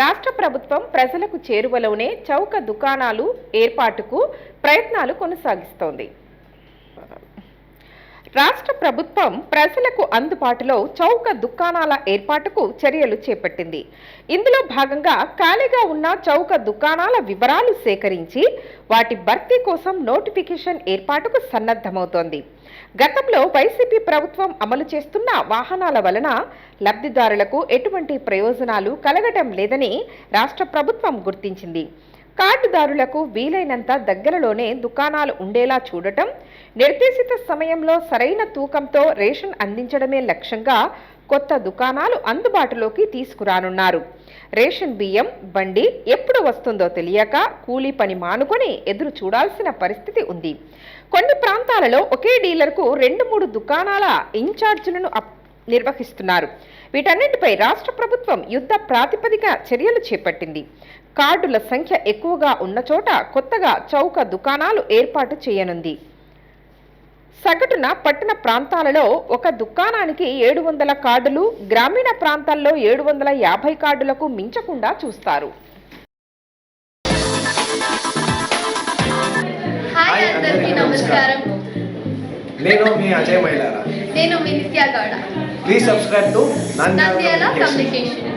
రాష్ట్ర ప్రభుత్వం ప్రజలకు చేరువలోనే చౌక దుకాణాలు ఏర్పాటుకు ప్రయత్నాలు కొనసాగిస్తోంది. రాష్ట్ర ప్రభుత్వం ప్రజలకు అందుబాటులో చౌక దుకాణాల ఏర్పాటుకు చర్యలు చేపట్టింది. ఇందులో భాగంగా ఖాళీగా ఉన్న చౌక దుకాణాల వివరాలు సేకరించి వాటి భర్తీ కోసం నోటిఫికేషన్ ఏర్పాటుకు సన్నద్ధమవుతోంది. గతంలో వైసీపీ ప్రభుత్వం అమలు చేస్తున్న వాహనాల వలన లబ్ధిదారులకు ఎటువంటి ప్రయోజనాలు కలగటం లేదని రాష్ట్ర ప్రభుత్వం గుర్తించింది. కార్డుదారులకు వీలైనంత దగ్గరలోనే దుకాణాలు ఉండేలా చూడటం నిర్దేశిత సమయంలో సరైన తూకంతో రేషన్ అందించడమే లక్ష్యంగా కొత్త దుకాణాలు అందుబాటులోకి తీసుకురానున్నారు. రేషన్ బియ్యం బండి ఎప్పుడు వస్తుందో తెలియక కూలీ పని మానుకొని ఎదురు చూడాల్సిన పరిస్థితి ఉంది. కొన్ని ప్రాంతాలలో ఒకే డీలర్కు రెండు మూడు దుకాణాల ఇన్ఛార్జీలను అప్ నిర్వహిస్తున్నారు. వీటన్నిటిపై రాష్ట్ర ప్రభుత్వం యుద్ధ ప్రాతిపదిక చర్యలు చేపట్టింది. కార్డుల సంఖ్య ఎక్కువగా ఉన్న చోట కొత్తగా చౌక దుకాణాలు ఏర్పాటు చేయనుంది. సగటున పట్టణ ప్రాంతాలలో ఒక దుకాణానికి ఏడు వందల కార్డులు గ్రామీణ ప్రాంతాల్లో ఏడు వందల యాభై కార్డులకు మించకుండా చూస్తారు. హాయ్ అందరికీ నమస్కారం. నేను మీ అజయ్ మైలారా నేను మీ నిత్య Gowda. Please subscribe to Nandiyala Communication.